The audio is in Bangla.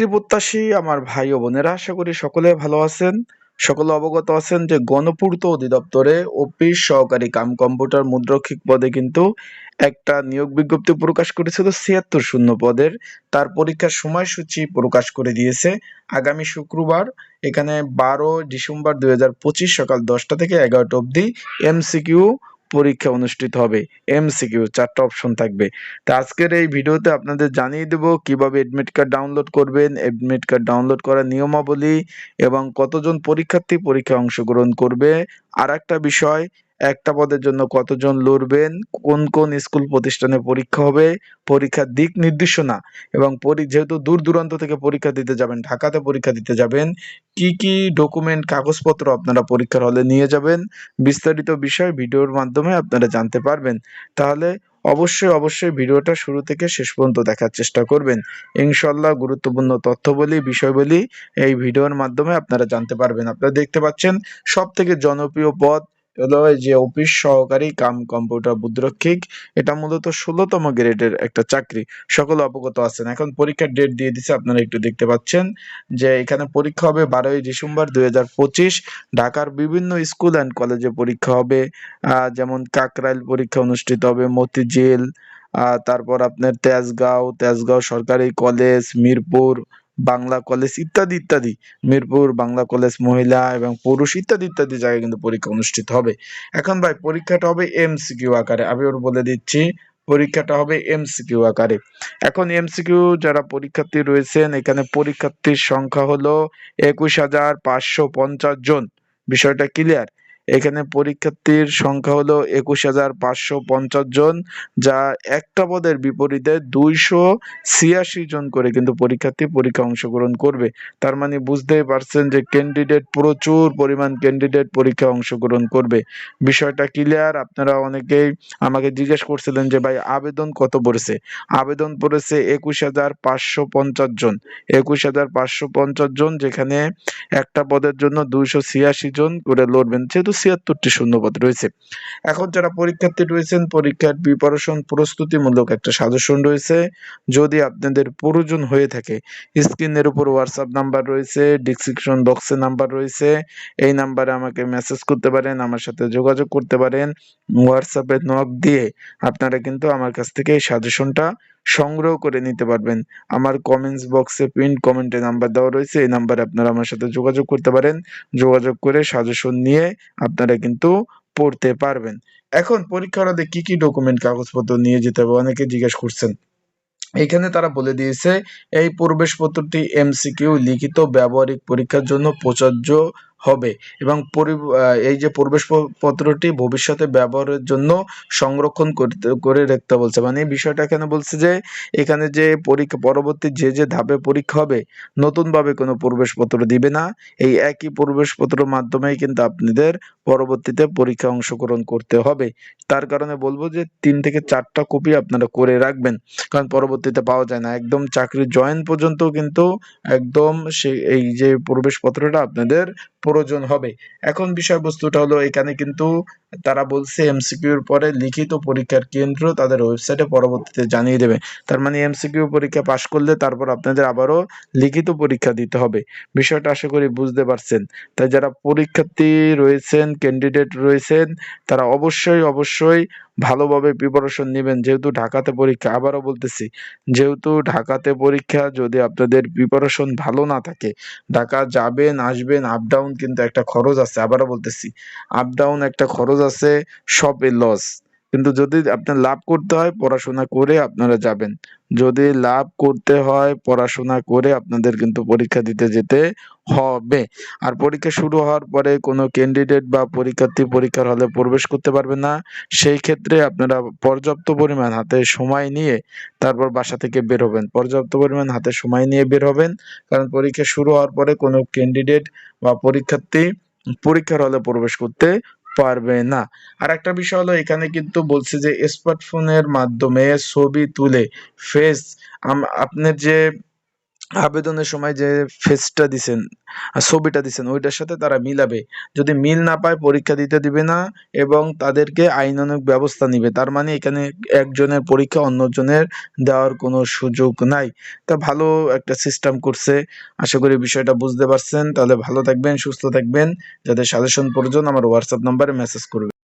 চাকরি প্রত্যাশী আমার ভাই ও বোনেরা, আশা করি সকলে ভালো আছেন। সকলে অবগত আছেন যে গণপূর্ত অধিদপ্তরে অফিস সহকারী কাম কম্পিউটার মুদ্রক্ষিক পদে কিন্তু একটা নিয়োগ বিজ্ঞপ্তি প্রকাশ করেছিল ছিয়াত্তর শূন্য পদের। তার পরীক্ষার সময়সূচি প্রকাশ করে দিয়েছে আগামী শুক্রবার। এখানে বারো ডিসেম্বর দুই হাজার পঁচিশ সকাল দশটা থেকে এগারোটা অবধি এমসিকিউ পরীক্ষা অনুষ্ঠিত হবে এমসিকিউ চারটা অপশন থাকবে। তো আজকের এই ভিডিওতে আপনাদের জানিয়ে দেব কীভাবে অ্যাডমিট কার্ড ডাউনলোড করবেন এডমিট কার্ড ডাউনলোড করার নিয়মাবলী এবং কতজন পরীক্ষার্থী পরীক্ষায় অংশগ্রহণ করবে। আর একটা বিষয় একটা পদের জন্য কতজন লড়বেন, কোন কোন স্কুল প্রতিষ্ঠানে পরীক্ষা হবে, পরীক্ষার দিক নির্দেশনা এবং যেহেতু দূর দূরান্ত থেকে পরীক্ষা দিতে যাবেন, ঢাকাতে পরীক্ষা দিতে যাবেন, কি কি ডকুমেন্ট কাগজপত্র আপনারা পরীক্ষার হলে নিয়ে যাবেন, বিস্তারিত বিষয় ভিডিওর মাধ্যমে আপনারা জানতে পারবেন। তাহলে অবশ্যই অবশ্যই ভিডিওটা শুরু থেকে শেষ পর্যন্ত দেখার চেষ্টা করবেন। ইনশাল্লাহ গুরুত্বপূর্ণ তথ্য বলি বিষয় বলি এই ভিডিওর মাধ্যমে আপনারা জানতে পারবেন। আপনারা দেখতে পাচ্ছেন সব থেকে জনপ্রিয় পদ হলো যে অফিস সহকারী কাম কম্পিউটার বুদ্রক্ষিক এটা মূলত ষোলোতম গ্রেডের একটা চাকরি। সকলে অবগত আছেন। এখন পরীক্ষার ডেট দিয়ে দিছে, আপনারা একটু দেখতে পাচ্ছেন যে এখানে পরীক্ষা হবে বারোই ডিসেম্বর দুই হাজার পঁচিশ। ঢাকার বিভিন্ন স্কুল অ্যান্ড কলেজে পরীক্ষা হবে। যেমন কাকরাইল পরীক্ষা অনুষ্ঠিত হবে, মতিঝিল তারপর আপনার তেজগাঁও তেজগাঁও সরকারি কলেজ মিরপুর বাংলা কলেজ ইত্যাদি ইত্যাদি। মিরপুর, বাংলা কলেজ মহিলা এবং পুরুষ ইত্যাদি ইত্যাদি জায়গায় কিন্তু পরীক্ষা অনুষ্ঠিত হবে। এখন ভাই, পরীক্ষাটা হবে এমসিকিউ আকারে। আমি ওর বলে দিচ্ছি, পরীক্ষাটা হবে এমসিকিউ আকারে। এখন এমসিকিউ যারা পরীক্ষার্থী রয়েছেন, এখানে পরীক্ষার্থীর সংখ্যা হলো একুশ হাজার পাঁচশো পঞ্চাশ জন। বিষয়টা ক্লিয়ার এখানে পরীক্ষার্থীর সংখ্যা হলো একুশ হাজার পাঁচশো পঞ্চাশ জন, যা একটা পদের বিপরীতে দুইশো ছিয়াশি জন করে কিন্তু পরীক্ষার্থী পরীক্ষা অংশগ্রহণ করবে। তার মানে বুঝতেই পারছেন যে ক্যান্ডিডেট প্রচুর পরিমাণ ক্যান্ডিডেট পরীক্ষা অংশগ্রহণ করবে। বিষয়টা ক্লিয়ার আপনারা অনেকেই আমাকে জিজ্ঞেস করছিলেন যে, ভাই, আবেদন কত পড়েছে? আবেদন পড়েছে একুশ হাজার পাঁচশো পঞ্চাশ জন। একুশ হাজার পাঁচশো পঞ্চাশ জন যেখানে একটা পদের জন্য দুইশো ছিয়াশি জন করে লড়বেন। যেহেতু ছিয়াত্তরটি শূন্যপদ রয়েছে। এখন যারা পরীক্ষার্থী রয়েছেন, পরীক্ষার প্রিপারেশন প্রস্তুতিমূলক একটা সাজেশন রয়েছে। যদি আপনাদের প্রয়োজন হয়ে থাকে স্ক্রিনের উপর হোয়াটসঅ্যাপ নাম্বার রয়েছে ডিসক্রিপশন বক্সে নাম্বার রয়েছে। এই নাম্বারে আমাকে মেসেজ করতে পারেন, আমার সাথে যোগাযোগ করতে পারেন। হোয়াটসঅ্যাপে নক দিয়ে আপনারা কিন্তু আমার কাছ থেকে এই সাজেশনটা সংগ্রহ করে নিতে পারবেন। আমার কমেন্টস বক্সে পিন কমেন্টে নাম্বার দেওয়া রয়েছে, এই নাম্বারে আপনারা আমার সাথে যোগাযোগ করতে পারেন। যোগাযোগ করে সাজেশন নিয়ে আপনারা কিন্তু পড়তে পারবেন। এখন পরীক্ষার হলে কি কি ডকুমেন্ট কাগজপত্র নিয়ে যেতে হবে? অনেকে জিজ্ঞেস করছেন। এখানে তারা বলে দিয়েছে, এই প্রবেশপত্রটি এমসিকিউ লিখিত ব্যবহারিক পরীক্ষার জন্য প্রযোজ্য হবে এবং এই যে প্রবেশ পত্রটি ভবিষ্যতে ব্যবহারের জন্য সংরক্ষণ করতে, করে রাখতে বলছে। মানে এই বিষয়টা এখানে বলছে যে, এখানে যে পরীক্ষা, পরবর্তী যে যে ধাপে পরীক্ষা হবে, নতুনভাবে কোনো প্রবেশপত্র দিবে না। এই একই প্রবেশপত্রের মাধ্যমেই কিন্তু আপনাদের পরবর্তীতে পরীক্ষা অংশগ্রহণ করতে হবে। তার কারণে বলব যে, তিন থেকে চারটা কপি আপনারা করে রাখবেন। কারণ পরবর্তীতে পাওয়া যায় না। একদম চাকরি জয়েন পর্যন্ত কিন্তু একদম সেই এই যে প্রবেশপত্রটা আপনাদের প্রয়োজন হবে। এখন বিষয়বস্তুটা হলো এখানে কিন্তু তারা বলছে এমসিকিউর পরে লিখিত পরীক্ষার কেন্দ্র তাদের ওয়েবসাইটে পরবর্তীতে জানিয়ে দেবে। তার মানে এমসিকিউ পরীক্ষা পাশ করলে তারপর আপনাদের আবারও লিখিত পরীক্ষা দিতে হবে। বিষয়টা আশা করি বুঝতে পারছেন। তাই যারা পরীক্ষার্থী রয়েছেন ক্যান্ডিডেট রয়েছেন, তারা অবশ্যই অবশ্যই ভালোভাবে প্রিপারেশন নেবেন। যেহেতু ঢাকাতে পরীক্ষা, আবারও বলতেছি, যেহেতু ঢাকাতে পরীক্ষা, যদি আপনাদের প্রিপারেশন ভালো না থাকে, ঢাকা যাবেন, আসবেন আপ ডাউন কিন্তু একটা খরচ আছে। আবারও বলতেছি আপ ডাউন একটা খরচ আছে, সবে লস কিন্তু যদি আপনার লাভ করতে হয়, পড়াশোনা করে আপনারা যাবেন। যদি লাভ করতে হয়, পড়াশোনা করে আপনাদের কিন্তু পরীক্ষা দিতে যেতে হবে। আর পরীক্ষা শুরু হওয়ার পরে কোনো ক্যান্ডিডেট বা পরীক্ষার্থী পরীক্ষার হলে প্রবেশ করতে পারবে না। সেই ক্ষেত্রে আপনারা পর্যাপ্ত পরিমাণ হাতে সময় নিয়ে তারপর বাসা থেকে বের হবেন। পর্যাপ্ত পরিমাণ হাতে সময় নিয়ে বের হবেন। কারণ পরীক্ষা শুরু হওয়ার পরে কোনো ক্যান্ডিডেট বা পরীক্ষার্থী পরীক্ষার হলে প্রবেশ করতে পারবে না। আর একটা বিষয় হলো, এখানে কিন্তু বলছে যে স্মার্টফোনের মাধ্যমে ছবি তুলে ফেস আপনার যে আবেদনের সময় যে ফেসটা দিছেন ছবিটা দিছেন, ওইটার সাথে তারা মিলাবে। যদি মিল না পায়, পরীক্ষা দিতে দিবে না এবং তাদেরকে আইনানুগ ব্যবস্থা নিবে। তার মানে এখানে একজনের পরীক্ষা অন্যজনের দেওয়ার কোনো সুযোগ নাই। তা ভালো একটা সিস্টেম করছে। আশা করি বিষয়টা বুঝতে পারছেন। তাহলে ভালো থাকবেন, সুস্থ থাকবেন। যাদের সাজেশন প্রয়োজন, আমার হোয়াটসঅ্যাপ নাম্বারে মেসেজ করবেন।